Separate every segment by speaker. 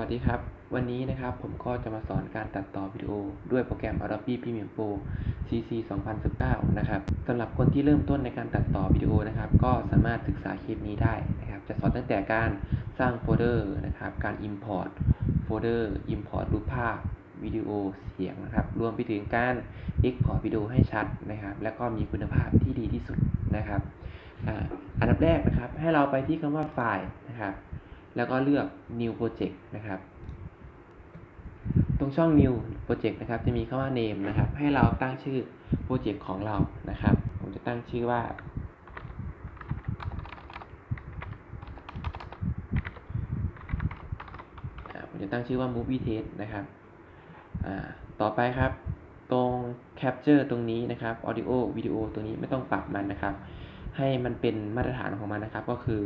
Speaker 1: วัสดีครับ วันนี้นะครับผมก็จะมาสอนการตัดต่อวิดีโอ ด้วยโปรแกรม Adobe Premiere Pro CC 2019 นะครับสำหรับคนที่เริ่มต้นในการตัดต่อวิดีโอนะครับ ก็สามารถศึกษาคลิปนี้ได้นะครับ จะสอนตั้งแต่การสร้างโฟลเดอร์นะครับ การ Import โฟลเดอร์ Import รูปภาพวิดีโอเสียงนะครับ รวมไปถึงการ Export วิดีโอให้ชัดนะครับ และก็มีคุณภาพที่ดีที่สุดนะครับอันดับแรกนะครับ ให้เราไปที่คำว่าไฟล์นะครับ แล้วก็เลือก new project นะครับ ตรงช่อง new project นะครับ จะมีคำว่า name นะครับ ให้เราตั้งชื่อโปรเจกต์ของเรานะครับ ผมจะตั้งชื่อว่า ผมจะตั้งชื่อว่า movie test นะครับ ต่อไปครับ ตรง capture ตรงนี้นะครับ audio video ตรงนี้ไม่ต้องปรับมันนะครับ ให้มันเป็นมาตรฐานของมันนะครับ ก็คือ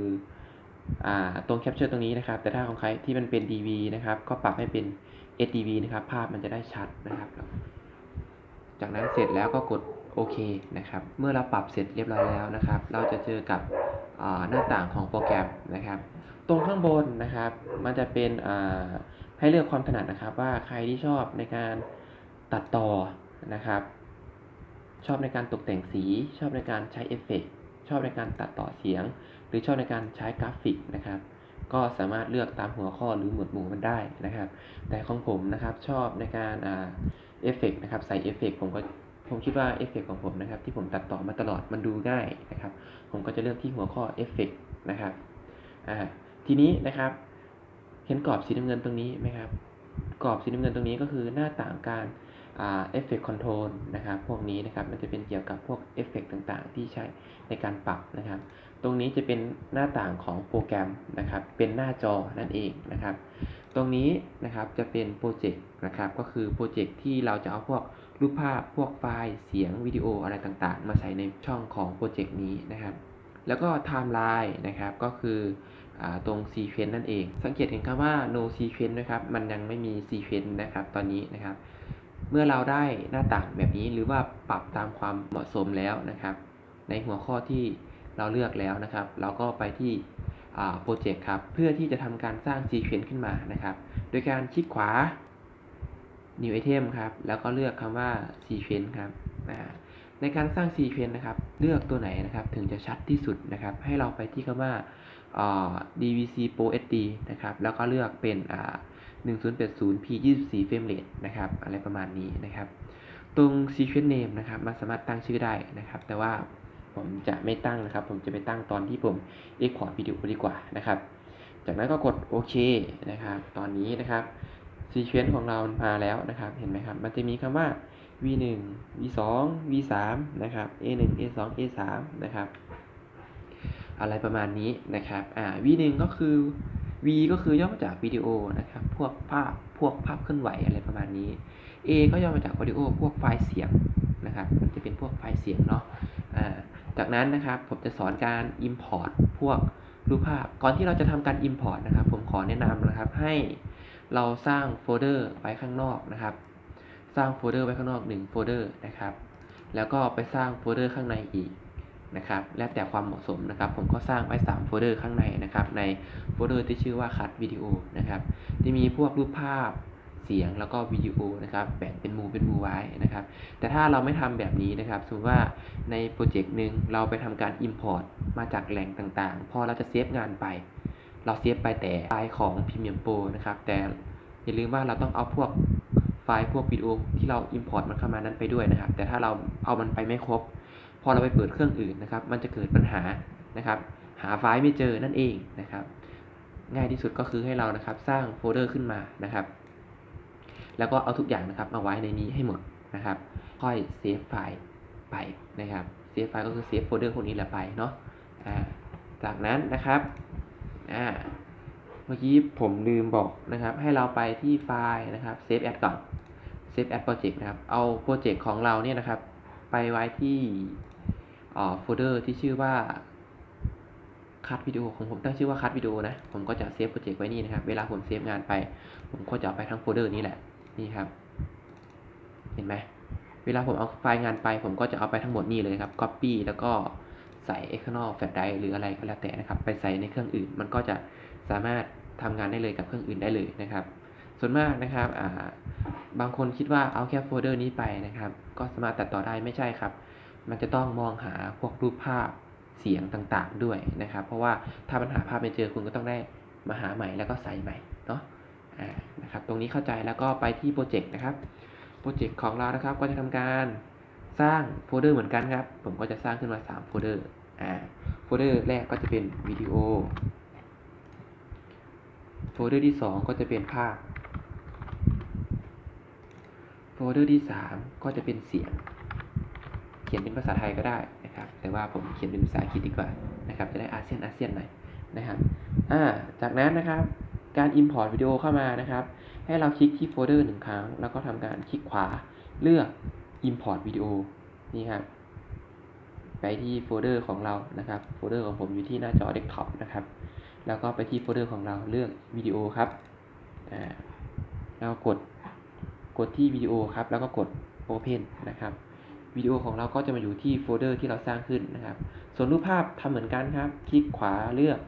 Speaker 1: ตรง capture ตรงนี้นะครับ แต่ถ้าของใครที่มันเป็น DV นะครับ ก็ปรับให้เป็น SDV นะครับ ภาพมันจะได้ชัดนะครับ จากนั้นเสร็จแล้วก็กดโอเคนะครับ เมื่อเราปรับเสร็จเรียบร้อยแล้วนะครับ เราจะเจอกับหน้าต่างของโปรแกรมนะครับ ตรงข้างบนนะครับ มันจะเป็นให้เลือกความถนัดนะครับว่าใครที่ชอบในการตัดต่อนะครับ ชอบในการตกแต่งสี ชอบในการใช้เอฟเฟกต์ชอบในการตัดต่อเสียง รือชอบในการใช้กราฟิกนะครับ ก็สามารถเลือกตามหัวข้อหรือหมวดหมู่มันได้นะครับ แต่ของผมนะครับชอบในการอ่าเอฟเฟกต์นะครับใส่เอฟเฟกต์ผมก็ผมคิดว่าเอฟเฟกต์ของผมนะครับ ที่ผมตัดต่อมาตลอดมันดูง่ายนะครับ ผมก็จะเลือกที่หัวข้อเอฟเฟกต์นะครับอ่าทีนี้นะครับ เห็นกรอบสีน้ำเงินตรงนี้ไหมครับ กรอบสีน้ำเงินตรงนี้ก็คือหน้าต่างการเอฟเฟกต์คอนโทรลนะครับ พวกนี้นะครับ มันจะเป็นเกี่ยวกับพวกเอฟเฟกต์ต่างๆ ที่ใช้ในการปรับนะครับ ตรงนี้จะเป็นหน้าต่างของโปรแกรมนะครับ เป็นหน้าจอนั่นเองนะครับ ตรงนี้นะครับจะเป็นโปรเจกต์นะครับ ก็คือโปรเจกต์ที่เราจะเอาพวกรูปภาพ พวกไฟล์ เสียง วิดีโออะไรต่างๆ มาใส่ในช่องของโปรเจกต์นี้นะครับ แล้วก็ไทม์ไลน์นะครับ ก็คืออตรง sequence นั่นเอง สังเกตเห็นคำว่า no sequence นะครับ มันยังไม่มี sequence นะครับ ตอนนี้นะครับ เมื่อเราได้หน้าต่างแบบนี้หรือว่าปรับตามความเหมาะสมแล้วนะครับ ในหัวข้อที่ เราเลือกแล้วนะครับ เราก็ไปที่โปรเจกต์ครับ เพื่อที่จะทำการสร้างซีเควนต์ขึ้นมานะครับ โดยการคลิกขวา new item ครับ แล้วก็เลือกคำว่า sequence ครับในการสร้าง sequence นะครับ เลือกตัวไหนนะครับ ถึงจะชัดที่สุดนะครับ ให้เราไปที่คำว่าอ่า DVC Pro SD นะครับ แล้วก็เลือกเป็น 1080p 24 frame rate นะครับ อะไรประมาณนี้นะครับ ตรง sequence name นะครับ มันสามารถตั้งชื่อได้นะครับ แต่ว่า ผมจะไม่ตั้งนะครับ ผมจะไปตั้งตอนที่ผม export วิดีโอดีกว่านะครับ จากนั้นก็กดโอเคนะครับ ตอนนี้นะครับ sequence ของเรามาแล้วนะครับ เห็นไหมครับ มันจะมีคำว่า v1 v2 v3 นะครับ a1 a2 a3 นะครับ อะไรประมาณนี้นะครับอ่า v1 ก็คือ v ก็คือย่อมาจากวิดีโอนะครับ พวกภาพ พวกภาพเคลื่อนไหวอะไรประมาณนี้ a ก็ย่อมาจากวิดีโอ พวกไฟล์เสียงนะครับ มันจะเป็นพวกไฟล์เสียงเนาะอ่า จากนั้นนะครับผมจะสอนการ import พวกรูปภาพ ก่อนที่เราจะทำการ import นะครับ ผมขอแนะนำนะครับให้เราสร้างโฟลเดอร์ไว้ข้างนอกนะครับ สร้างโฟลเดอร์ไว้ข้างนอก1โฟลเดอร์นะครับ แล้วก็ไปสร้างโฟลเดอร์ข้างในอีกนะครับ แล้วแต่ความเหมาะสมนะครับ ผมก็สร้างไว้3โฟลเดอร์ข้างในนะครับ ในโฟลเดอร์ที่ชื่อว่าคัดวิดีโอนะครับ จะมีพวกรูปภาพ เสียงแล้วก็วิดีโอนะครับแบ่งเป็นหมู่เป็นหมู่ไว้นะครับ แต่ถ้าเราไม่ทำแบบนี้นะครับสมมติว่าในโปรเจกต์หนึ่งเราไปทำการ Import มาจากแหล่งต่างๆ พอเราจะเซฟงานไป เราเซฟไปแต่ไฟล์ของ Premiere Pro นะครับ แต่อย่าลืมว่าเราต้องเอาพวกไฟล์พวกวิดีโอที่เรา Import มันเข้ามานั้นไปด้วยนะครับ แต่ถ้าเราเอามันไปไม่ครบ พอเราไปเปิดเครื่องอื่นนะครับ มันจะเกิดปัญหานะครับ หาไฟล์ไม่เจอนั่นเองนะครับ ง่ายที่สุดก็คือให้เรานะครับสร้างโฟลเดอร์ขึ้นมานะครับ แล้วก็เอาทุกอย่างนะครับมาไว้ในนี้ให้หมดนะครับ ค่อยเซฟไฟล์ไปนะครับเซฟไฟล์ก็คือเซฟโฟลเดอร์พวกนี้แหละไปเนาะอ่าจากนั้นนะครับอ่าเมื่อกี้ผมลืมบอกนะครับ ให้เราไปที่ไฟล์นะครับเซฟแอดก่อนเซฟแอดโปรเจกต์นะครับ เอาโปรเจกต์ของเราเนี่ยนะครับ ไปไว้ที่อ่าโฟลเดอร์ที่ชื่อว่าคัดวิดีโอของผมตั้งชื่อว่าคัดวิดีโอนะ ผมก็จะเซฟโปรเจกต์ไว้นี่นะครับ เวลาผมเซฟงานไป ผมก็จะเอาไปทั้งโฟลเดอร์นี้แหละ นี่ครับ เห็นไหมเวลาผมเอาไฟล์งานไป ผมก็จะเอาไปทั้งหมดนี่เลยครับ Copy แล้วก็ใส่ external flash drive หรืออะไรก็แล้วแต่นะครับ ไปใส่ในเครื่องอื่น มันก็จะสามารถทำงานได้เลยกับเครื่องอื่นได้เลยนะครับ ส่วนมากนะครับาบางคนคิดว่าเอาแค่โฟลเดอร์นี้ไปนะครับ ก็สามารถตัดต่อได้ไม่ใช่ครับ มันจะต้องมองหาพวกรูปภาพเสียงต่างๆด้วยนะครับ เพราะว่าถ้าปัญหาภาพไม่เจอคุณก็ต้องได้มาหาใหม่แล้วก็ใส่ใหม่เนาะ นะครับตรงนี้เข้าใจแล้วก็ไปที่โปรเจกต์นะครับโปรเจกต์ของเรานะครับก็จะทำการสร้างโฟลเดอร์เหมือนกันครับ ผมก็จะสร้างขึ้นมา3โฟลเดอร์อ่าโฟลเดอร์แรกก็จะเป็นวิดีโอโฟลเดอร์ที่ 2 ก็จะเป็นภาพโฟลเดอร์ที่ 3 ก็จะเป็นเสียง เขียนเป็นภาษาไทยก็ได้นะครับ แต่ว่าผมเขียนเป็นภาษาอังกฤษดีกว่านะครับ จะได้อาเซียนอาเซียนหน่อยนะครับ อ่า จากนั้นนะครับ การ Import วิดีโอเข้ามานะครับ ให้เราคลิกที่โฟลเดอร์หนึ่งครั้ง แล้วก็ทำการคลิกขวาเลือก Import วิดีโอนี่ครับ ไปที่โฟลเดอร์ของเรานะครับ โฟลเดอร์ของผมอยู่ที่หน้าจอเดสก์ท็อปนะครับ แล้วก็ไปที่โฟลเดอร์ของเราเลือกวิดีโอครับแล้วกด กดที่วิดีโอครับ แล้วก็กด Open นะครับวิดีโอของเราก็จะมาอยู่ที่โฟลเดอร์ที่เราสร้างขึ้นนะครับ ส่วนรูปภาพทำเหมือนกันครับ คลิกขวาเลือก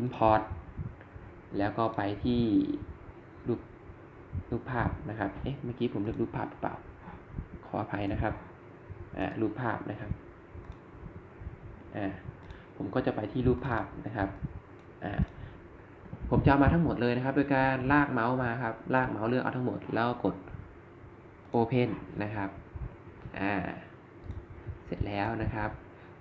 Speaker 1: Import แล้วก็ไปที่รูปรูปภาพนะครับ เอ๊ะ เมื่อกี้ผมเลือกรูปภาพหรือเปล่า ขออภัยนะครับ อ่า รูปภาพนะครับ อ่า ผมก็จะไปที่รูปภาพนะครับ อ่า ผมจะเอามาทั้งหมดเลยนะครับ โดยการลากเมาส์มาครับ ลากเมาส์เลือกเอาทั้งหมด แล้วกด Open นะครับ อ่า เสร็จแล้วนะครับ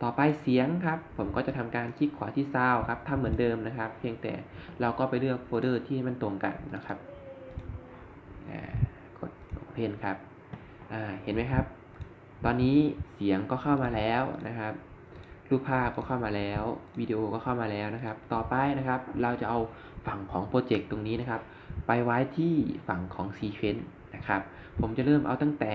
Speaker 1: ต่อไปเสียงครับ ผมก็จะทำการคลิกขวาที่ Sound ครับทำเหมือนเดิมนะครับ เพียงแต่เราก็ไปเลือกโฟลเดอร์ที่มันตรงกันนะครับกด Open ครับเห็นไหมครับ ตอนนี้เสียงก็เข้ามาแล้วนะครับรูปภาพก็เข้ามาแล้ววิดีโอก็เข้ามาแล้วนะครับ ต่อไปนะครับ เราจะเอาฝั่งของโปรเจกต์ตรงนี้นะครับ ไปไว้ที่ฝั่งของ Sequence นะครับ ผมจะเริ่มเอาตั้งแต่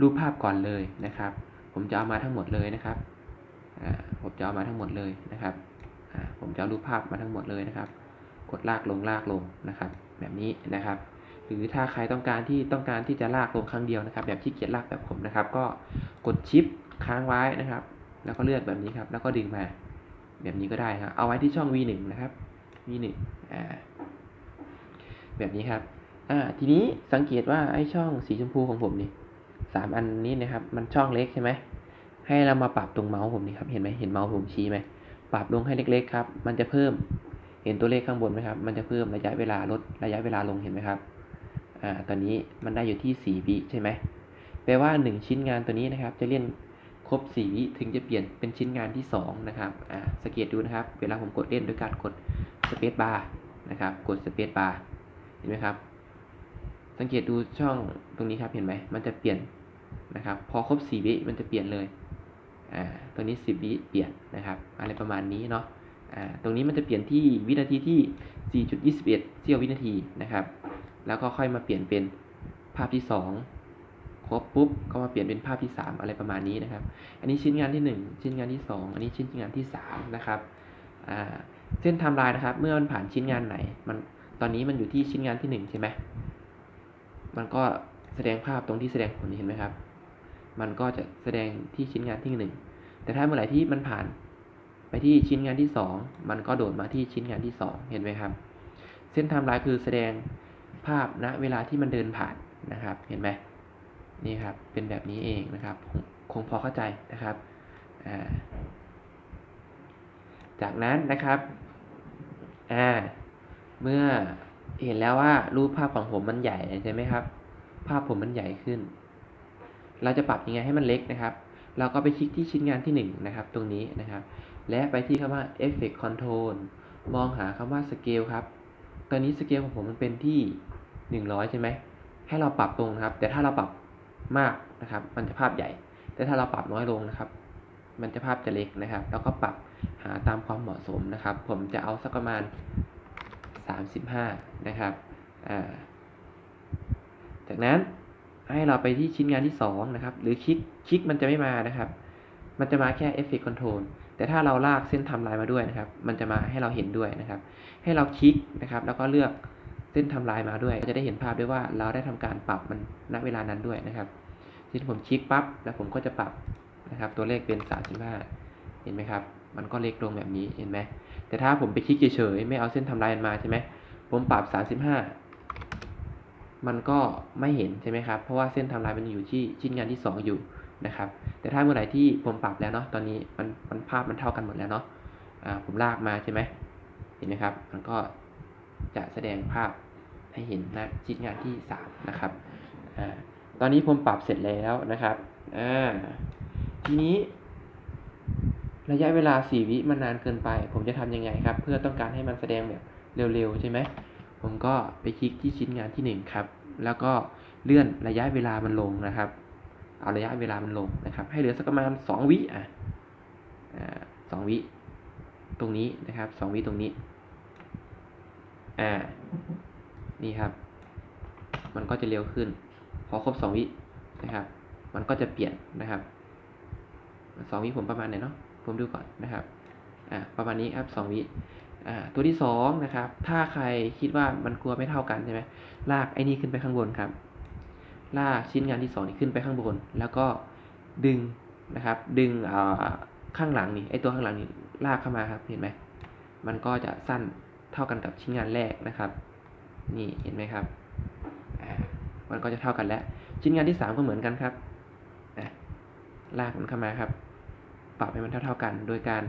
Speaker 1: รูปภาพก่อนเลยนะครับ ผมจะเอามาทั้งหมดเลยนะครับอ่าผมจะเอามาทั้งหมดเลยนะครับอ่าผมจะเอารูปภาพมาทั้งหมดเลยนะครับ กดลากลงลากลงนะครับ แบบนี้นะครับ หรือถ้าใครต้องการที่ต้องการที่จะลากลงครั้งเดียวนะครับ แบบขี้เกียจลากแบบผมนะครับ ก็กดชิปค้างไว้นะครับ แล้วก็เลือกแบบนี้ครับ แล้วก็ดึงมา แบบนี้ก็ได้ครับ เอาไว้ที่ช่อง V1 นะครับ V1 อ่าแบบนี้ครับอ่าทีนี้สังเกตว่าไอ้ช่องสีชมพูของผมนี่ สามอันนี้นะครับ มันช่องเล็กใช่ไหมให้เรามาปรับตรงเมาส์ผมนี่ครับ เห็นไหมเห็นเมาส์ผมชี้ไหมปรับลงให้เล็กๆครับ มันจะเพิ่ม เห็นตัวเลขข้างบนไหมครับ มันจะเพิ่มระยะเวลาลดระยะเวลาลงเห็นไหมครับ อ่า ตอนนี้มันได้อยู่ที่ 4 วิใช่ไหมแปลว่า 1 ชิ้นงานตัวนี้นะครับ จะเล่นครบ 4 วิถึงจะเปลี่ยนเป็นชิ้นงานที่ 2 นะครับ อ่าสังเกตดูนะครับ เวลาผมกดเล่นด้วยการกดสเปซบาร์นะครับ กดสเปซบาร์ เห็นไหมครับ สังเกตดูช่องตรงนี้ครับ เห็นไหม มันจะเปลี่ยน นะครับ พอครบ 4 วิมันจะเปลี่ยนเลย อ่า ตัวนี้ 10 วิเปลี่ยนนะครับ อะไรประมาณนี้เนาะ อ่า ตรงนี้มันจะเปลี่ยนที่วินาทีที่ 4.21 เสี้ยววินาทีนะครับ แล้วก็ค่อยมาเปลี่ยนเป็นภาพที่ 2 ครบปุ๊บก็มาเปลี่ยนเป็นภาพที่ 3 อะไรประมาณนี้นะครับ อันนี้ชิ้นงานที่ 1 ชิ้นงานที่ 2 อันนี้ชิ้นงานที่ 3 นะครับ อ่า เส้นไทม์ไลน์นะครับ เมื่อมันผ่านชิ้นงานไหน มัน ตอนนี้มันอยู่ที่ชิ้นงานที่ 1 ใช่ไหมมันก็แสดงภาพตรงที่แสดงผลเห็นไหมครับ มันก็จะแสดงที่ชิ้นงานที่ 1 แต่ถ้าเมื่อไหร่ที่มันผ่านไปที่ชิ้นงานที่ 2 มันก็โดดมาที่ชิ้นงานที่ 2 เห็นไหมครับ เส้นไทม์ไลน์คือแสดงภาพณเวลาที่มันเดินผ่านนะครับ เห็นไหมนี่ครับ เป็นแบบนี้เองนะครับ คงพอเข้าใจนะครับาจากนั้นนะครับ อ่า เมื่อเห็นแล้วว่ารูปภาพของผมมันใหญ่ใช่ไหมครับ ภาพผมมันใหญ่ขึ้น เราจะปรับยังไงให้มันเล็กนะครับ เราก็ไปคลิกที่ชิ้นงานที่1นะครับตรงนี้นะครับ และไปที่คำว่า Effect Control มองหาคำว่า Scale ครับ ตอนนี้สเกลของผมมันเป็นที่ 100 ใช่ไหม ให้เราปรับลงนะครับ แต่ถ้าเราปรับมากนะครับ มันจะภาพใหญ่ แต่ถ้าเราปรับน้อยลงนะครับ มันจะภาพจะเล็กนะครับ แล้วก็ปรับหาตามความเหมาะสมนะครับ ผมจะเอาสักประมาณ 35 นะครับ อ่า จากนั้น ให้เราไปที่ชิ้นงานที่2นะครับ หรือคลิกคลิกมันจะไม่มานะครับ มันจะมาแค่ Effect Control แต่ถ้าเราลากเส้นทม์ไลน์มาด้วยนะครับ มันจะมาให้เราเห็นด้วยนะครับ ให้เราคลิกนะครับ แล้วก็เลือกเส้นทม์ไลน์มาด้วยก็จะได้เห็นภาพด้วยว่าเราได้ทำการปรับมันณเวลานั้นด้วยนะครับทีนี้ผมคลิกปั๊บแล้วผมก็จะปรับนะครับ ตัวเลขเป็น 35 เห็นไหมครับ มันก็เล็กลงแบบนี้เห็นไหมแต่ถ้าผมไปคลิกเฉยๆไม่เอาเส้นทำลายมันมาใช่ไหมผมปรับ 35 มันก็ไม่เห็นใช่ไหมครับ เพราะว่าเส้นทำลายมันอยู่ที่ชิ้นงานที่ 2 อยู่นะครับ แต่ถ้าเมื่อไหร่ที่ผมปรับแล้วเนาะ ตอนนี้มันมันภาพมันเท่ากันหมดแล้วเนาะผมลากมาใช่ไหมเห็นไหมครับ มันก็จะแสดงภาพให้เห็นนะชิ้นงานที่ 3 นะครับอตอนนี้ผมปรับเสร็จแล้วนะครับทีนี้ ระยะเวลา 4 วิมันนานเกินไป ผมจะทำยังไงครับ เพื่อต้องการให้มันแสดงแบบเร็วๆ ใช่ไหม ผมก็ไปคลิกที่ชิ้นงานที่ 1 ครับ แล้วก็เลื่อนระยะเวลามันลงนะครับ เอาระยะเวลามันลงนะครับ ให้เหลือสักประมาณ 2 วิอะอ่าสองวิ ตรงนี้นะครับ 2 วิตรงนี้ อ่า นี่ครับ มันก็จะเร็วขึ้น พอครบ 2 วินะครับ มันก็จะเปลี่ยนนะครับสองวิผมประมาณไหนเนาะ ผมดูก่อนนะครับ อ่า ประมาณนี้ครับสองวิ ตัวที่สองนะครับ ถ้าใครคิดว่ามันกลัวไม่เท่ากันใช่ไหมลากไอ้นี่ขึ้นไปข้างบนครับ ลากชิ้นงานที่สองนี่ขึ้นไปข้างบน แล้วก็ดึงนะครับ ดึงข้างหลังนี่ไอ้ตัวข้างหลังนี่ลากเข้ามาครับ เห็นไหมมันก็จะสั้นเท่ากันกับชิ้นงานแรกนะครับ นี่เห็นไหมครับ มันก็จะเท่ากันแล้ว ชิ้นงานที่สามก็เหมือนกันครับลากมันเข้ามาครับ ปรับให้มันเท่าๆกัน โดยการ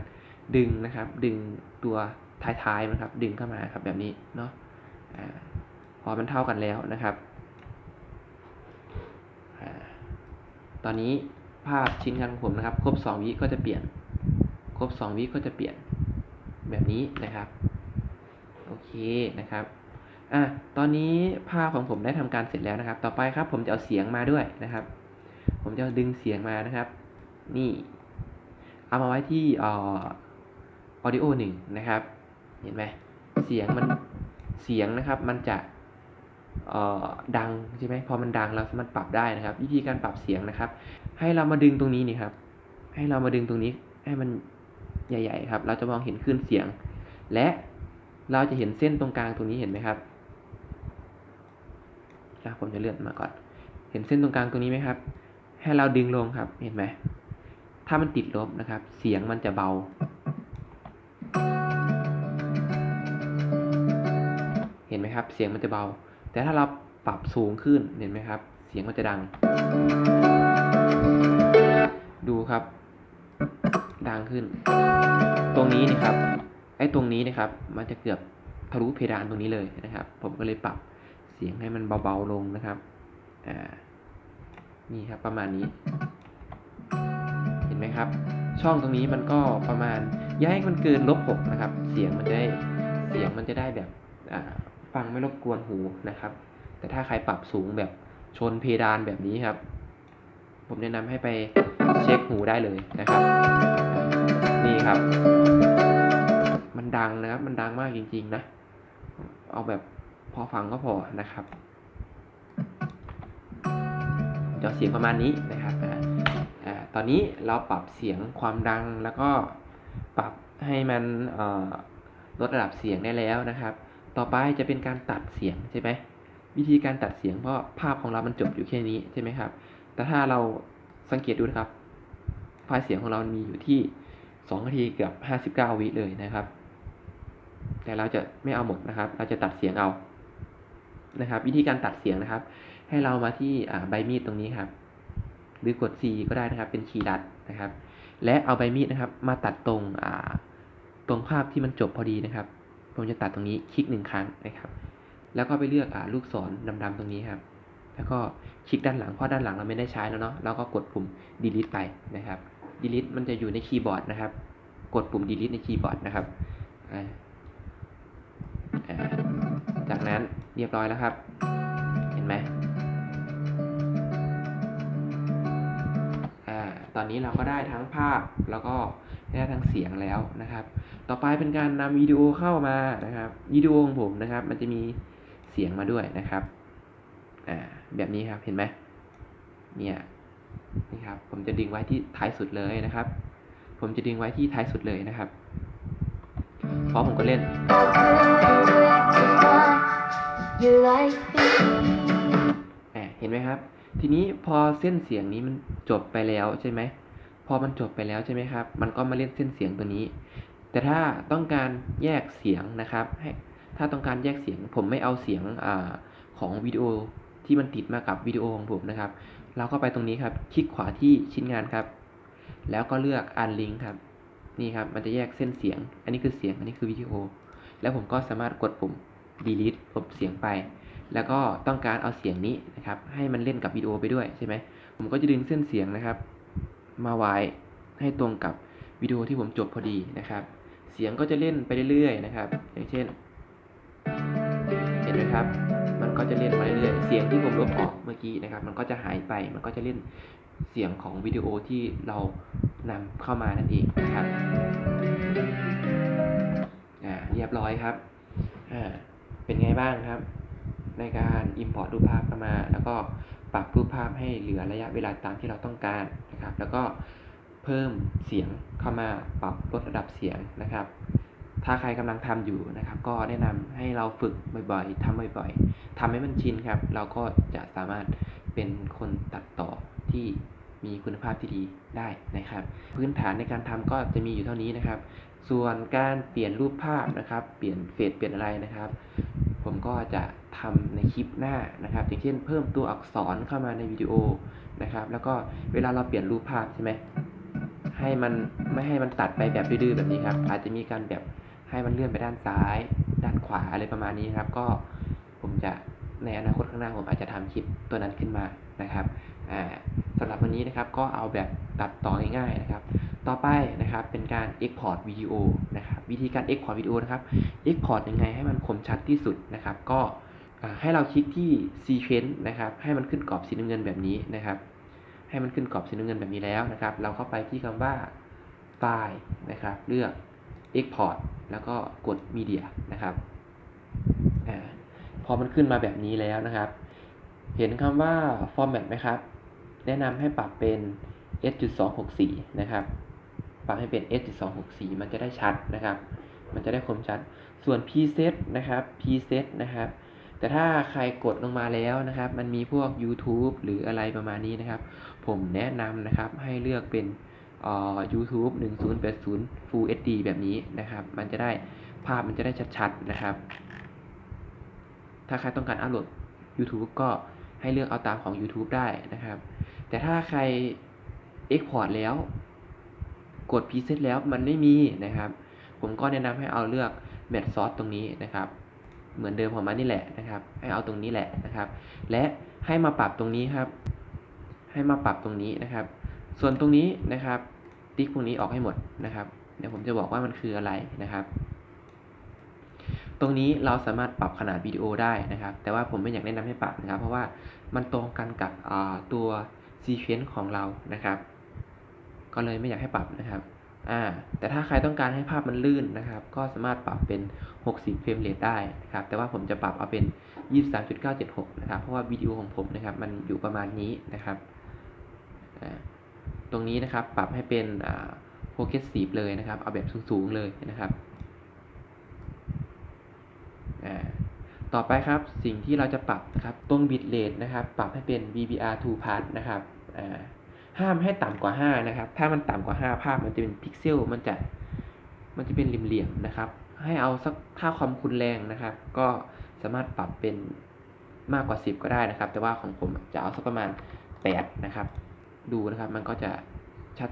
Speaker 1: ดึงนะครับ ดึงตัว ท้ายๆมันครับ ดึงเข้ามาครับแบบนี้เนาะพอมันเท่ากันแล้วนะครับอตอนนี้ภาพชิ้นงานของผมนะครับ ครบ 2 วิก็จะเปลี่ยน ครบ 2 วิก็จะเปลี่ยนแบบนี้นะครับ โอเคนะครับอะตอนนี้ภาพของผมได้ทำการเสร็จแล้วนะครับ ต่อไปครับผมจะเอาเสียงมาด้วยนะครับ ผมจะดึงเสียงมานะครับ นี่ เอามาไว้ที่ออ audio หนึ่งนะครับ เห็นไหมเสียงมันเสียงนะครับ มันจะดังใช่ไหมพอมันดังเราสามารถปรับได้นะครับ วิธีการปรับเสียงนะครับ ให้เรามาดึงตรงนี้นี่ครับ ให้เรามาดึงตรงนี้ให้มันใหญ่ ๆ ครับ เราจะมองเห็นคลื่นเสียง และเราจะเห็นเส้นตรงกลางตรงนี้เห็นไหมครับอะผมจะเลื่อนมาก่อน เห็นเส้นตรงกลางตรงนี้ไหมครับ ให้เราดึงลงครับเห็นไหมถ้ามันติดลบนะครับ เสียงมันจะเบา ครับ เสียงมันจะเบา แต่ถ้าเราปรับสูงขึ้นเห็นไหมครับ เสียงมันจะดัง ดูครับ ดังขึ้น ตรงนี้นี่ครับ ไอ้ตรงนี้นะครับ มันจะเกือบทะลุเพดานตรงนี้เลยนะครับ ผมก็เลยปรับเสียงให้มันเบาๆลงนะครับ อ่า นี่ครับประมาณนี้ เห็นไหมครับ ช่องตรงนี้มันก็ประมาณย่าให้มันเกินลบหกนะครับ เสียงมันจะได้ เสียงมันจะได้แบบ อ่า ฟังไม่รบกวนหูนะครับ แต่ถ้าใครปรับสูงแบบชนเพดานแบบนี้ครับ ผมแนะนำให้ไปเช็คหูได้เลยนะครับ นี่ครับ มันดังนะครับ มันดังมากจริง ๆ นะ เอาแบบพอฟังก็พอนะครับจะเสียงประมาณนี้นะครับอ่าตอนนี้เราปรับเสียงความดังแล้วก็ปรับให้มันลดระดับเสียงได้แล้วนะครับ ต่อไปจะเป็นการตัดเสียงใช่ไหมวิธีการตัดเสียงเพราะภาพของเรามันจบอยู่แค่นี้ใช่ไหมครับ แต่ถ้าเราสังเกตดูนะครับ ไฟล์เสียงของเรามีอยู่ที่2นาทีเกือบ59 วิเลยนะครับ แต่เราจะไม่เอาหมดนะครับ เราจะตัดเสียงเอานะครับ วิธีการตัดเสียงนะครับ ให้เรามาที่ใบมีดตรงนี้ครับ หรือกด C ก็ได้นะครับ เป็นคีย์ลัดนะครับ และเอาใบมีดนะครับ มาตัดตรงตรงภาพที่มันจบพอดีนะครับ ผมจะตัดตรงนี้คลิกหนึ่งครั้งนะครับ แล้วก็ไปเลือกลูกศรดำๆตรงนี้ครับ แล้วก็คลิกด้านหลังเพราะด้านหลังเราไม่ได้ใช้แล้วเนาะเราก็กดปุ่ม delete ไปนะครับ delete มันจะอยู่ในคีย์บอร์ดนะครับ กดปุ่ม delete ในคีย์บอร์ดนะครับจากนั้นเรียบร้อยแล้วครับ เห็นไหมอตอนนี้เราก็ได้ทั้งภาพแล้วก็ ได้ทั้งเสียงแล้วนะครับ ต่อไปเป็นการนำวิดีโอเข้ามานะครับวิดีโอของผมนะครับ มันจะมีเสียงมาด้วยนะครับอ่าแบบนี้ครับเห็นไหมเนี่ยนี่ครับผมจะดึงไว้ที่ท้ายสุดเลยนะครับ ผมจะดึงไว้ที่ท้ายสุดเลยนะครับพอผมก็เล่นอ่าเห็นไหมครับ ทีนี้พอเส้นเสียงนี้มันจบไปแล้วใช่ไหม พอมันจบไปแล้วใช่ไหมครับ มันก็มาเล่นเส้นเสียงตัวนี้ แต่ถ้าต้องการแยกเสียงนะครับให้ถ้าต้องการแยกเสียง ผมไม่เอาเสียงอของวิดีโอที่มันติดมากับวิดีโอของผมนะครับ เราก็ไปตรงนี้ครับ คลิกขวาที่ชิ้นงานครับ แล้วก็เลือก unlink ครับ นี่ครับ มันจะแยกเส้นเสียง อันนี้คือเสียง อันนี้คือวิดีโอ แล้วผมก็สามารถกดปุ่ม delete ลบเสียงไป แล้วก็ต้องการเอาเสียงนี้นะครับ ให้มันเล่นกับวิดีโอไปด้วยใช่ไหม ผมก็จะดึงเส้นเสียงนะครับ มาไว้ให้ตรงกับวิดีโอที่ผมจบพอดีนะครับ เสียงก็จะเล่นไปเรื่อยๆนะครับ อย่างเช่น เห็นไหมครับ มันก็จะเล่นมาเรื่อยๆ เสียงที่ผมลบออกเมื่อกี้นะครับ มันก็จะหายไป มันก็จะเล่นเสียงของวิดีโอที่เรานำเข้ามานั่นเองนะครับอ่าเรียบร้อยครับอ่าเป็นไงบ้างครับ ในการ import รูปภาพเข้ามาแล้วก็ ปรับรูปภาพให้เหลือระยะเวลาตามที่เราต้องการนะครับ แล้วก็เพิ่มเสียงเข้ามาปรับลดระดับเสียงนะครับ ถ้าใครกำลังทำอยู่นะครับ ก็แนะนำให้เราฝึกบ่อยๆทำบ่อยๆทำให้มันชินครับ เราก็จะสามารถเป็นคนตัดต่อที่มีคุณภาพที่ดีได้นะครับ พื้นฐานในการทำก็จะมีอยู่เท่านี้นะครับ ส่วนการเปลี่ยนรูปภาพนะครับ เปลี่ยนเฟซเปลี่ยนอะไรนะครับ ผมก็จะทำในคลิปหน้านะครับอย่างเช่นเพิ่มตัวอักษรเข้ามาในวิดีโอนะครับ แล้วก็เวลาเราเปลี่ยนรูปภาพใช่ไหมให้มันไม่ให้มันตัดไปแบบดื้อๆแบบนี้ครับ อาจจะมีการแบบให้มันเลื่อนไปด้านซ้าย ด้านขวาอะไรประมาณนี้ครับ ก็ผมจะในอนาคตข้างหน้าผมอาจจะทำคลิปตัวนั้นขึ้นมานะครับอ่า สำหรับวันนี้นะครับก็เอาแบบตัดต่อง่ายๆนะครับ ต่อไปนะครับเป็นการ Export วิดีโอนะครับวิธีการ Export วิดีโอนะครับ Export ยังไงให้มันคมชัดที่สุดนะครับ ก็ให้เราคลิกที่ Sequence นะครับ ให้มันขึ้นกรอบสีน้ำเงินแบบนี้นะครับ ให้มันขึ้นกรอบสีน้ำเงินแบบนี้แล้วนะครับ เราเข้าไปที่คำว่าไฟล์นะครับ เลือก Export แล้วก็กด Media นะครับอพอมันขึ้นมาแบบนี้แล้วนะครับ เห็นคำว่า Format ไหมครับ แนะนำให้ปรับเป็น S.264 นะครับ ปรับให้เป็น S.264 มันจะได้ชัดนะครับ มันจะได้คมชัด ส่วน preset นะครับ preset นะครับ แต่ถ้าใครกดลงมาแล้วนะครับ มันมีพวก YouTube หรืออะไรประมาณนี้นะครับ ผมแนะนำนะครับให้เลือกเป็นอ่อ YouTube 1080 Full HD แบบนี้นะครับ มันจะได้ภาพมันจะได้ชัดๆนะครับ ถ้าใครต้องการอัปโหลด YouTube ก็ให้เลือกเอาตามของ YouTube ได้นะครับ แต่ถ้าใคร Export แล้ว กด Preset แล้วมันไม่มีนะครับ ผมก็แนะนำให้เอาเลือก Match Source ตรงนี้นะครับ เหมือนเดิมของมันนี่แหละนะครับ ให้เอาตรงนี้แหละนะครับ และให้มาปรับตรงนี้ครับ ให้มาปรับตรงนี้นะครับ ส่วนตรงนี้นะครับ ติ๊กพวกนี้ออกให้หมดนะครับเดี๋ยวผมจะบอกว่ามันคืออะไรนะครับ ตรงนี้เราสามารถปรับขนาดวิดีโอได้นะครับ แต่ว่าผมไม่อยากแนะนำให้ปรับนะครับ เพราะว่ามันตรงกันกับตัว อ่าตัว sequence ของเรานะครับ ก็เลยไม่อยากให้ปรับนะครับอ่าแต่ถ้าใครต้องการให้ภาพมันลื่นนะครับ ก็สามารถปรับเป็น 60 เฟรมเรทได้นะครับ แต่ว่าผมจะปรับเอาเป็น 23.976 นะครับ เพราะว่าวิดีโอของผมนะครับ มันอยู่ประมาณนี้นะครับ ตรงนี้นะครับปรับให้เป็นอ่า progressive เลยนะครับ เอาแบบสูงๆเลยนะครับ ต่อไปครับสิ่งที่เราจะปรับนะครับ ตรง bit rate นะครับ ปรับให้เป็น BBR2 part นะครับ ห้ามให้ต่ำกว่า 5 นะครับ ถ้ามันต่ำกว่า 5 ภาพมันจะเป็นพิกเซล มันจะมันจะเป็นเหลี่ยมๆนะครับ ให้เอาสักถ้าความคุณแรงนะครับ ก็สามารถปรับเป็นมากกว่า 10 ก็ได้นะครับ แต่ว่าของผมจะเอาสักประมาณ 8 นะครับ ดูนะครับ มันก็จะ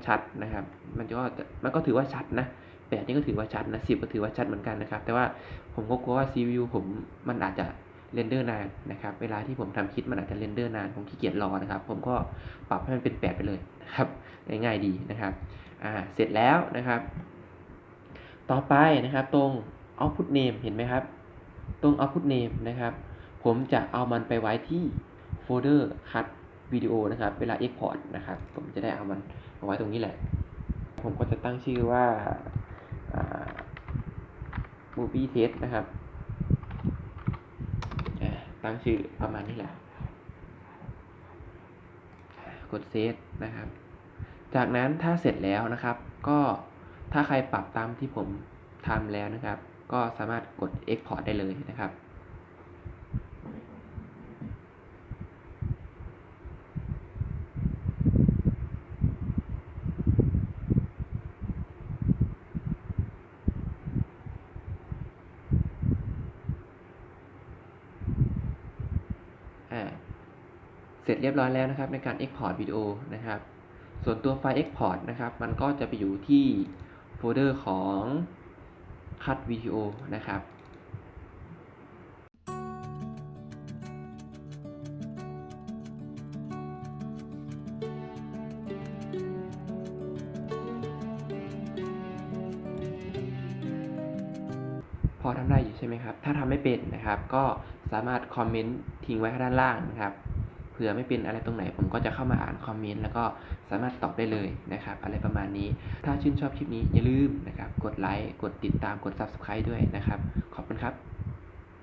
Speaker 1: ชัดๆนะครับ มันก็มันก็ถือว่าชัดนะ8นี่ก็ถือว่าชัดนะ10ก็ถือว่าชัดเหมือนกันนะครับ แต่ว่าผมก็กลัวว่า CPU ผมมันอาจจะ เรนเดอร์นานนะครับ เวลาที่ผมทำคลิปมันอาจจะเรนเดอร์นาน ผมขี้เกียจรอนะครับ ผมก็ปรับให้มันเป็น 8 ไปเลยนะครับ ง่ายๆดีนะครับอ่าเสร็จแล้วนะครับ ต่อไปนะครับตรง output name เห็นไหมครับ ตรง output name นะครับ ผมจะเอามันไปไว้ที่โฟลเดอร์ cut วิดีโอนะครับ เวลา export นะครับ ผมจะได้เอามันมาไว้ตรงนี้แหละ ผมก็จะตั้งชื่อว่า movie test นะครับ ตั้งชื่อประมาณนี้แหละ กดเซฟนะครับ จากนั้นถ้าเสร็จแล้วนะครับ ก็ถ้าใครปรับตามที่ผมทำแล้วนะครับ ก็สามารถกด Export ได้เลยนะครับ อ เร็จเรียบร้อยแล้วนะครับในการ Export วิดีโอนะครับ ส่วนตัวไฟล์ Export นะครับ มันก็จะไปอยู่ที่โฟลเดอร์ของ Cut Video นะครับพอทำได้อยู่ใช่ไหมครับ ถ้าทำไม่เป็นนะครับ ก็สามารถคอมเมนต์ทิ้งไว้ข้างด้านล่างนะครับ ผื่อไม่เป็นอะไรตรงไหน ผมก็จะเข้ามาอ่านคอมเมนต์แล้วก็สามารถตอบได้เลยนะครับ อะไรประมาณนี้ ถ้าชื่นชอบคลิปนี้อย่าลืมนะครับ กดไลค์ กดติดตาม กด Subscribe ด้วยนะครับ ขอบคุณครับ